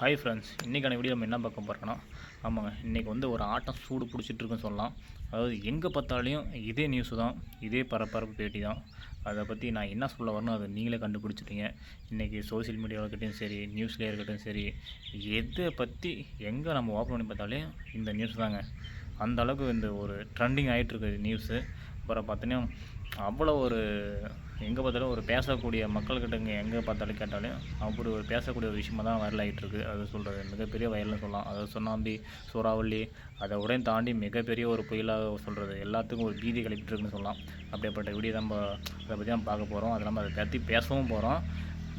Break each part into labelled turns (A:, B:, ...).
A: Hi friends இன்றைக்கான video நம்ம என்ன பார்க்க போகிறோன்னா ஆமாங்க இன்றைக்கி வந்து ஒரு ஆட்டம் சூடு பிடிச்சிட்ருக்குன்னு சொல்லலாம். அதாவது எங்கே பார்த்தாலையும் இதே நியூஸு தான் இதே பரபரப்பு பேட்டி தான். அதை பற்றி நான் என்ன சொல்ல வரணும் அதை நீங்களே கண்டுபிடிச்சிட்டீங்க. இன்றைக்கி சோஷியல் மீடியாவில் இருக்கட்டும் சரி நியூஸ்லேயே இருக்கட்டும் சரி எதை பற்றி எங்கே நம்ம ஓப்பன் பண்ணி பார்த்தாலே இந்த நியூஸ் தாங்க. அந்த அளவுக்கு இந்த ஒரு ட்ரெண்டிங் ஆகிட்டுருக்கு நியூஸு அப்புறம் பார்த்தீங்கன்னா அவ்வளோ ஒரு எங்கே பார்த்தாலும் ஒரு பேசக்கூடிய மக்கள்கிட்ட இங்கே எங்கே பார்த்தாலும் கேட்டாலும் அப்படி ஒரு பேசக்கூடிய ஒரு விஷயமாக தான் வைரல் இருக்குது அது சொல்கிறது மிகப்பெரிய வயல்னு சொல்லலாம். அதாவது சுண்ணாம்பி சூறாவளி அதை உடையும் தாண்டி மிகப்பெரிய ஒரு புயலாக சொல்கிறது எல்லாத்துக்கும் ஒரு பீதி கிளப்பிட்டுருக்குன்னு சொல்லலாம். அப்படிப்பட்ட வீடியோ நம்ம அதை பற்றி நம்ம பார்க்க போகிறோம் அது நம்ம அதை பற்றி பேசவும் போகிறோம்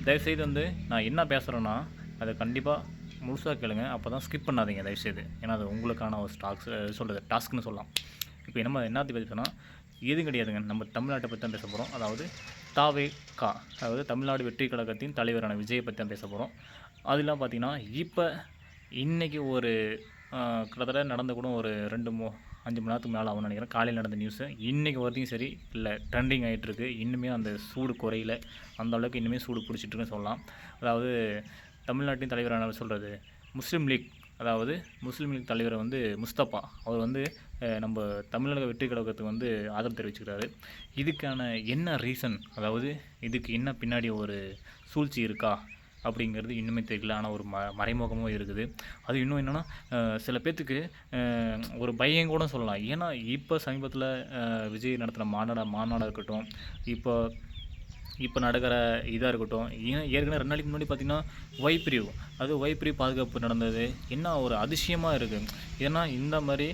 A: தயவுசெய்து வந்து நான் என்ன பேசுகிறேன்னா அதை கண்டிப்பாக முழுசாக கேளுங்க. அப்போ தான் ஸ்கிப் பண்ணாதீங்க தயவுசெய்து. ஏன்னா அது உங்களுக்கான ஒரு ஸ்டாக்ஸ் சொல்கிறது டாஸ்க்னு சொல்லலாம். இப்போ நம்ம என்னத்தை பற்றி சொன்னால் எதுவும் கிடையாதுங்க. நம்ம தமிழ்நாட்டை பற்றி தான் பேச போகிறோம் அதாவது தாவே கா அதாவது தமிழ்நாடு வெற்றி கழகத்தின் தலைவரான விஜயை பற்றி தான் பேச போகிறோம் அதெல்லாம் பார்த்திங்கன்னா இப்போ இன்றைக்கி ஒரு கிட்டத்தட்ட நடந்த கூட ஒரு ரெண்டு மூ அஞ்சு மணி நேரத்துக்கு மேலே ஆகும்னு நினைக்கிறேன். காலையில் நடந்த நியூஸு இன்றைக்கி வரைக்கும் சரி இல்லை ட்ரெண்டிங் ஆகிட்டுருக்கு இன்னுமே அந்த சூடு குறையில. அந்த அளவுக்கு இன்னுமே சூடு பிடிச்சிட்ருக்குன்னு சொல்லலாம். அதாவது தமிழ்நாட்டின் தலைவரான சொல்கிறது முஸ்லீம் லீக் அதாவது முஸ்லீம் லீக் தலைவர் வந்து முஸ்தபா அவர் வந்து நம்ம தமிழக வெற்றி கழகத்துக்கு வந்து ஆதரவு தெரிவிச்சுக்கிறாரு இதுக்கான என்ன ரீசன் அதாவது இதுக்கு என்ன பின்னாடி ஒரு சூழ்ச்சி இருக்கா? அப்படிங்கிறது இன்னுமே தெரியல. ஆனால் ஒரு ம மறைமுகமும் இருக்குது. அது இன்னும் என்னென்னா சில பேர்த்துக்கு ஒரு பயம் கூட சொல்லலாம். ஏன்னா இப்போ சமீபத்தில் விஜய் நடத்துகிற மாநாட மாநாடாக இருக்கட்டும் இப்போ இப்போ நடக்கிற இதாக இருக்கட்டும் ஏன் ஏற்கனவே ரெண்டு நாளைக்கு முன்னாடி பார்த்தீங்கன்னா ஒய் பிரிவு அது ஒய் பிரிவு பாதுகாப்பு நடந்தது. என்ன ஒரு அதிசயமாக இருக்குது ஏன்னா இந்த மாதிரி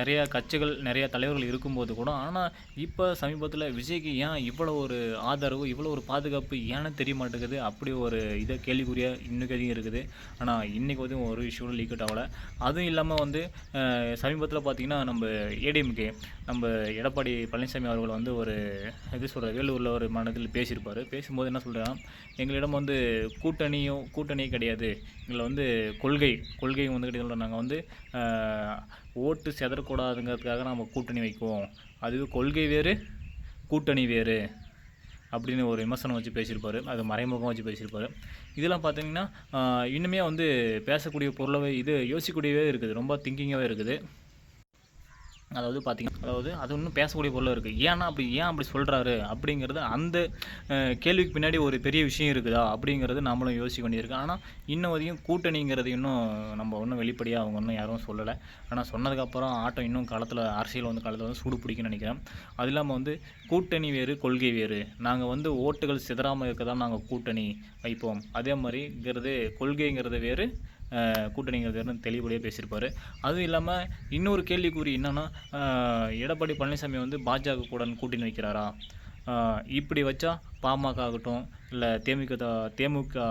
A: நிறையா கட்சிகள் நிறையா தலைவர்கள் இருக்கும்போது கூட ஆனால் இப்போ சமீபத்தில் விஜய்க்கு ஏன் இவ்வளோ ஒரு ஆதரவு இவ்வளோ ஒரு பாதுகாப்பு ஏன்னு தெரிய மாட்டேங்குது? அப்படி ஒரு இதை கேள்விக்குறியாக இன்னைக்கு அதிகம் இருக்குது. ஆனால் இன்றைக்கி வந்து ஒரு விஷயம் லீக் அவுட் ஆகலை. அதுவும் இல்லாமல் வந்து சமீபத்தில் பார்த்தீங்கன்னா நம்ம ஏடிஎம்கே நம்ம எடப்பாடி பழனிசாமி அவர்கள் வந்து ஒரு இது சொல்கிற வேலூரில் ஒரு மனதில் பேசியிருப்பார் பேசும்போது என்ன சொல்கிறான் எங்களிடம் வந்து கூட்டணியும் கூட்டணியே கிடையாது. எங்களை வந்து கொள்கை கொள்கை வந்து கிடையாது நாங்கள் வந்து ஓட்டு செதறக்கூடாதுங்கிறதுக்காக நம்ம கூட்டணி வைக்குவோம். அதுவே கொள்கை வேறு கூட்டணி வேறு அப்படின்னு ஒரு விமர்சனம் வச்சு பேசியிருப்பார். அது மறைமுகம் வச்சு பேசியிருப்பார். இதெல்லாம் பார்த்தீங்கன்னா இன்னுமே வந்து பேசக்கூடிய பொருளவே இது யோசிக்கக்கூடியவே இருக்குது. ரொம்ப திங்கிங்காகவே இருக்குது. அதாவது பார்த்தீங்க அதாவது அது இன்னும் பேசக்கூடிய பொருளாக இருக்குது ஏன்னா அப்படி ஏன் அப்படி சொல்கிறாரு அப்படிங்கிறது அந்த கேள்விக்கு பின்னாடி ஒரு பெரிய விஷயம் இருக்குதா? அப்படிங்கிறது நம்மளும் யோசிக்க வேண்டியிருக்கு. ஆனால் இன்னும் வரையும் கூட்டணிங்கிறது இன்னும் நம்ம ஒன்றும் வெளிப்படையாக அவங்க இன்னும் யாரும் சொல்லலை. ஆனால் சொன்னதுக்கப்புறம் ஆட்டம் இன்னும் காலத்தில் அரசியல் வந்து காலத்தில் வந்து சூடு பிடிக்குன்னு நினைக்கிறேன். அது இல்லாமல் வந்து கூட்டணி வேறு கொள்கை வேறு. நாங்கள் வந்து ஓட்டுகள் சிதறாமல் இருக்க தான் நாங்கள் கூட்டணி வைப்போம். அதே மாதிரிங்கிறது கொள்கைங்கிறது வேறு கூட்டணிங்கிறது தெளிவுபடியாக பேசியிருப்பார். அதுவும் இல்லாமல் இன்னொரு கேள்விக்குறி என்னன்னா எடப்பாடி பழனிசாமி வந்து பாஜக கூட கூட்டணி வைக்கிறாரா? இப்படி வச்சா பாமக ஆகட்டும் இல்லை தேமுக தேமுக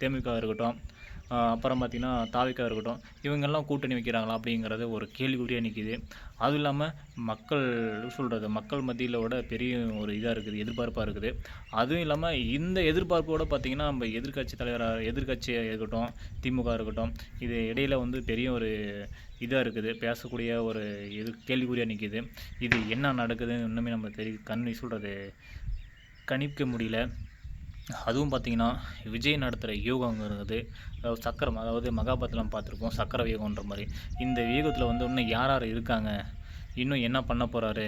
A: தேமுக இருக்கட்டும் அப்புறம் பார்த்திங்கன்னா தாவிக்கா இருக்கட்டும் இவங்கெல்லாம் கூட்டணி வைக்கிறாங்களா அப்படிங்கிறது ஒரு கேள்விக்குறியாக நிற்கிது அதுவும் இல்லாமல் மக்கள் சொல்கிறது மக்கள் மத்தியில் விட பெரிய ஒரு இதாக இருக்குது எதிர்பார்ப்பாக இருக்குது. அதுவும் இல்லாமல் இந்த எதிர்பார்ப்போடு பார்த்திங்கன்னா நம்ம எதிர்க்கட்சி தலைவராக எதிர்க்கட்சியாக இருக்கட்டும் திமுக இருக்கட்டும் இது இடையில வந்து பெரிய ஒரு இதாக இருக்குது. பேசக்கூடிய ஒரு இது கேள்விக்குறியாக நிற்கிது இது என்ன நடக்குதுன்னு இன்னுமே நம்ம தெரிய கண் சொல்கிறது கணிக்க முடியல. அதுவும் பார்த்தீங்கன்னா விஜய் நடத்துகிற யூகங்கிறது அதாவது சக்கரம் அதாவது மகாபாரத்தில் பார்த்துருப்போம் சக்கர வியூகன்ற மாதிரி. இந்த வியூகத்தில் வந்து இன்னும் யார் யார் இருக்காங்க? இன்னும் என்ன பண்ண போகிறாரு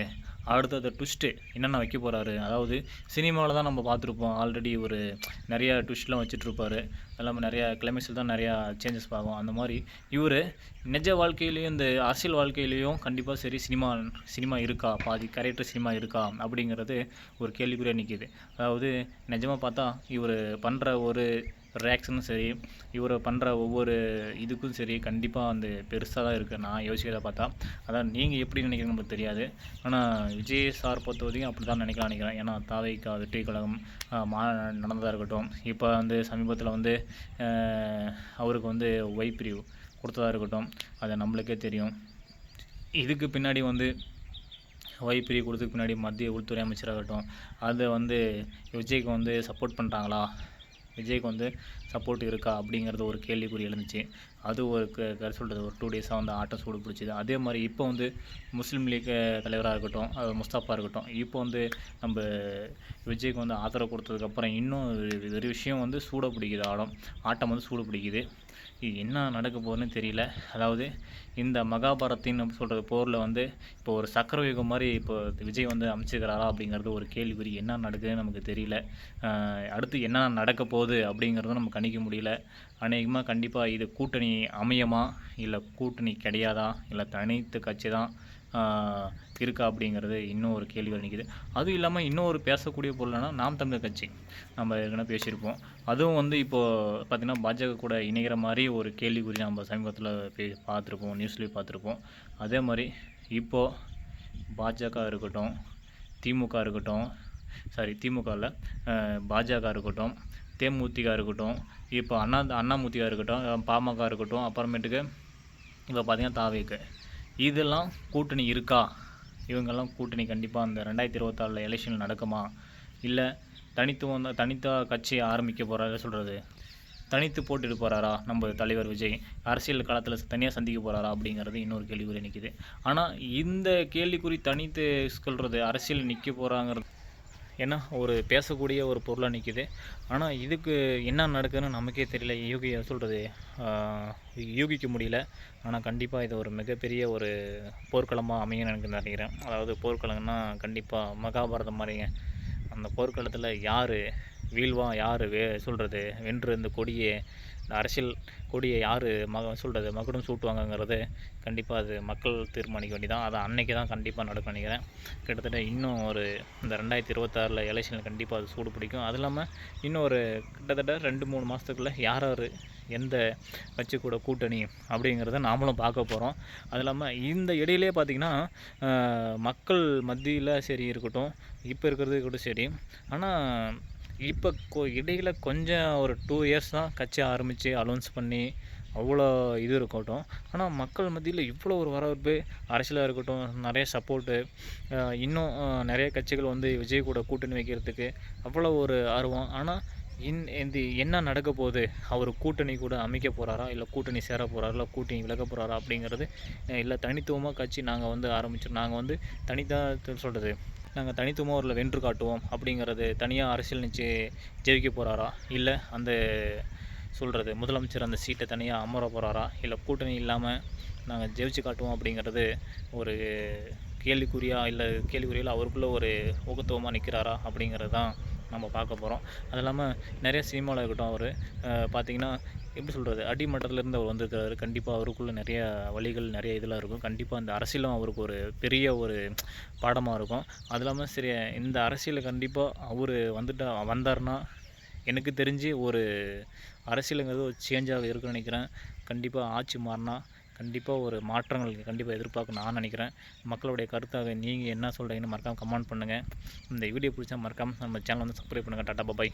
A: அடுத்தது ட்விஸ்ட்டு என்னென்ன வைக்க போகிறாரு அதாவது சினிமாவில் தான் நம்ம பார்த்துருப்போம். ஆல்ரெடி ஒரு நிறையா ட்விஸ்ட்லாம் வச்சுட்ருப்பாரு எல்லாமே நிறையா கிளைமேக்ஸில் தான் நிறையா சேஞ்சஸ் பார்க்கும் அந்த மாதிரி இவர் நிஜ வாழ்க்கையிலையும் இந்த அரசியல் வாழ்க்கையிலையும் கண்டிப்பாக சரி சினிமா சினிமா இருக்கா? பாதி கேரக்டர் சினிமா இருக்கா? அப்படிங்கிறது ஒரு கேள்விக்குறியாக நிற்கிது அதாவது நிஜமாக பார்த்தா இவர் பண்ணுற ஒரு ரியாக்ஷனும் சரி இவர் பண்ணுற ஒவ்வொரு இதுக்கும் சரி கண்டிப்பாக வந்து பெருசாக தான் இருக்குது நான் யோசிக்கிறத பார்த்தா அதான் நீங்கள் எப்படி நினைக்கிறீங்க நமக்கு தெரியாது. ஆனால் விஜய் சார் பொறுத்த வரைக்கும் அப்படி தான் நினைக்கலாம் நினைக்கிறேன். ஏன்னா தாவைக்கா வெற்றி கழகம் மா நடந்ததாக இருக்கட்டும். இப்போ வந்து சமீபத்தில் வந்து அவருக்கு வந்து ஒய் பிரிவு கொடுத்ததாக இருக்கட்டும். அது நம்மளுக்கே தெரியும். இதுக்கு பின்னாடி வந்து ஒய் கொடுத்துக்கு பின்னாடி மத்திய உள்துறை அமைச்சராகட்டும் அதை வந்து விஜய்க்கு வந்து சப்போர்ட் பண்ணுறாங்களா விஜய்க்கு வந்து சப்போர்ட் இருக்கா அப்படிங்கிறது ஒரு கேள்விக்குறி எழுந்துச்சு. அது ஒரு க கரு சொல்கிறது ஒரு டூ டேஸாக வந்து ஆட்டம் சூடு பிடிச்சிது. அதே மாதிரி இப்போ வந்து முஸ்லீம் லீக் தலைவராக இருக்கட்டும் அது இருக்கட்டும் இப்போ வந்து நம்ம விஜய்க்கு வந்து ஆதரவு கொடுத்ததுக்கப்புறம் இன்னும் ஒரு- விஷயம் வந்து சூட பிடிக்குது ஆடம். ஆட்டம் வந்து சூடு பிடிக்குது. என்ன நடக்க போகுதுன்னு தெரியல. அதாவது இந்த மகாபாரத்தின் சொல்கிறது போரில் வந்து இப்போ ஒரு சக்கரவியூகம் மாதிரி இப்போ விஜய் வந்து அமைச்சிக்கிறாரா அப்படிங்கிறது ஒரு கேள்விக்குறி. என்ன நடக்குதுன்னு நமக்கு தெரியல. அடுத்து என்ன நடக்க போகுது அப்படிங்கிறதும் நம்ம கணிக்க முடியல. அநேகமாக கண்டிப்பாக இது கூட்டணி அமையமா? இல்லை கூட்டணி கிடையாதா? இல்லை தனித்து கட்சி தான்? இருக்கா அப்படிங்கிறது இன்னும் ஒரு கேள்வி நிற்கிது அதுவும் இல்லாமல் இன்னும் ஒரு பேசக்கூடிய பொருள்னா நாம் தமிழர் கட்சி. நம்ம ஏற்கனவே பேசியிருப்போம். அதுவும் வந்து இப்போது பார்த்திங்கன்னா பாஜக கூட இணைகிற மாதிரி ஒரு கேள்விக்குறி நம்ம சமீபத்தில் பே பார்த்துருப்போம் நியூஸ்லேயும் பார்த்துருப்போம். அதே மாதிரி இப்போது பாஜக இருக்கட்டும் திமுக இருக்கட்டும் சாரி திமுகவில் பாஜக இருக்கட்டும் தேமுதிக இருக்கட்டும் இப்போ அண்ணா அண்ணாமுதிக இருக்கட்டும் பாமக இருக்கட்டும் அப்புறமேட்டுக்கு இப்போ பார்த்தீங்கன்னா தாவேக்கு. இதெல்லாம் கூட்டணி இருக்கா? இவங்கெல்லாம் கூட்டணி கண்டிப்பாக அந்த ரெண்டாயிரத்தி இருபத்தாறில் எலெக்ஷன் நடக்குமா? இல்லை தனித்துவம் தான் தனித்தா கட்சி ஆரம்பிக்க போகிறாரு சொல்கிறது தனித்து போட்டுட்டு போகிறாரா நம்ம தலைவர் விஜய்? அரசியல் காலத்தில் தனியாக சந்திக்க போகிறாரா அப்படிங்கிறது இன்னொரு கேள்விக்குறி நிற்கிது ஆனால் இந்த கேள்விக்குறி தனித்து சொல்கிறது அரசியல் நிற்க போகிறாங்கிறது ஏன்னா ஒரு பேசக்கூடிய ஒரு பொருளாக நிற்கிது ஆனால் இதுக்கு என்ன நடக்குதுன்னு நமக்கே தெரியல. யூகி சொல்கிறது யூகிக்க முடியல. ஆனால் கண்டிப்பாக இது ஒரு மிகப்பெரிய ஒரு போர்க்களமாக அமையும் எனக்கு நினைக்கிறேன். அதாவது போர்க்களம்னா கண்டிப்பாக மகாபாரதம் மாதிரிங்க. அந்த போர்க்களத்தில் யார் வீழ்வா யார் வே சொல்கிறது வென்று இந்த கொடியை இந்த அரசியல் கொடியை யார் மக சொல்கிறது மகுடம் சூட்டுவாங்கங்கிறது கண்டிப்பாக அது மக்கள் தீர்மானிக்க வேண்டியதான் அது அன்னைக்கு தான் கண்டிப்பாக நடக்கும் நினைக்கிறேன். கிட்டத்தட்ட இன்னும் ஒரு இந்த ரெண்டாயிரத்தி இருபத்தாறில் எலெக்ஷனில் கண்டிப்பாக அது சூடு பிடிக்கும். அது இல்லாமல் இன்னும் ஒரு கிட்டத்தட்ட ரெண்டு மூணு மாதத்துக்குள்ளே யார் யார் எந்த கட்சி கூட கூட்டணி அப்படிங்கிறத நாமளும் பார்க்க போகிறோம் அது இல்லாமல் இந்த இடையிலே பார்த்திங்கன்னா மக்கள் மத்தியில் சரி இருக்கட்டும் இப்போ இருக்கிறது கூட சரி. ஆனால் இப்போ கொ இடையில் கொஞ்சம் ஒரு டூ இயர்ஸ் தான் கட்சி ஆரம்பித்து அலௌன்ஸ் பண்ணி அவ்வளோ இது இருக்கட்டும். ஆனால் மக்கள் மத்தியில் இவ்வளோ ஒரு வரவேற்பு அரசியலாக இருக்கட்டும் நிறைய சப்போர்ட்டு இன்னும் நிறைய கட்சிகள் வந்து விஜய் கூட கூட்டணி வைக்கிறதுக்கு அவ்வளோ ஒரு ஆர்வம். ஆனால் இன் இந்த என்ன நடக்க போகுது? அவர் கூட்டணி கூட அமைக்க போகிறாரா இல்லை கூட்டணி சேர போகிறாரா இல்லை கூட்டணி விலக போகிறாரா அப்படிங்கிறது இல்லை தனித்துவமாக கட்சி நாங்கள் வந்து ஆரம்பிச்சோம் நாங்கள் வந்து தனித்தான் சொல்கிறது நாங்கள் தனித்துவமாக ஒரு வென்று காட்டுவோம் அப்படிங்கிறது தனியாக அரசியல் நிச்சு ஜெயிக்க போகிறாரா இல்லை அந்த சொல்கிறது முதலமைச்சர் அந்த சீட்டை தனியாக அமர போகிறாரா இல்லை கூட்டணி இல்லாமல் நாங்கள் ஜெயிச்சு காட்டுவோம் அப்படிங்கிறது ஒரு கேள்விக்குறியா இல்லை கேள்விக்குறியில் அவருக்குள்ள ஒரு ஊக்கத்துவமாக நிற்கிறாரா அப்படிங்கிறது தான் நம்ம பார்க்க போகிறோம் அது இல்லாமல் நிறைய சினிமாவில் இருக்கட்டும் அவர் பார்த்திங்கன்னா எப்படி சொல்கிறது அடிமட்டத்திலேருந்து அவர் வந்திருக்கிறாரு கண்டிப்பாக அவருக்குள்ளே நிறைய வழிகள் நிறைய இதெல்லாம் இருக்கும். கண்டிப்பாக அந்த அரசியலும் அவருக்கு ஒரு பெரிய ஒரு பாடமாக இருக்கும். அது இல்லாமல் சரி இந்த அரசியலில் கண்டிப்பாக அவர் வந்துட்டு வந்தார்னா எனக்கு தெரிஞ்சு ஒரு அரசியலுங்கிறது ஒரு சேஞ்சாக இருக்குன்னு நினைக்கிறேன். கண்டிப்பாக ஆட்சி மாறினா கண்டிப்பாக ஒரு மாற்றங்கள் கண்டிப்பாக எதிர்பார்க்க நான் நினைக்கிறேன். மக்களுடைய கருத்தாக நீங்கள் என்ன சொல்கிறீங்கன்னு மறக்காமல் கமெண்ட் பண்ணுங்கள் இந்த வீடியோ பிடிச்சா மறக்காமல் நம்ம சேனல் வந்து சப்ஸ்கிரைப் பண்ணுங்கள் டாட்டா பாய்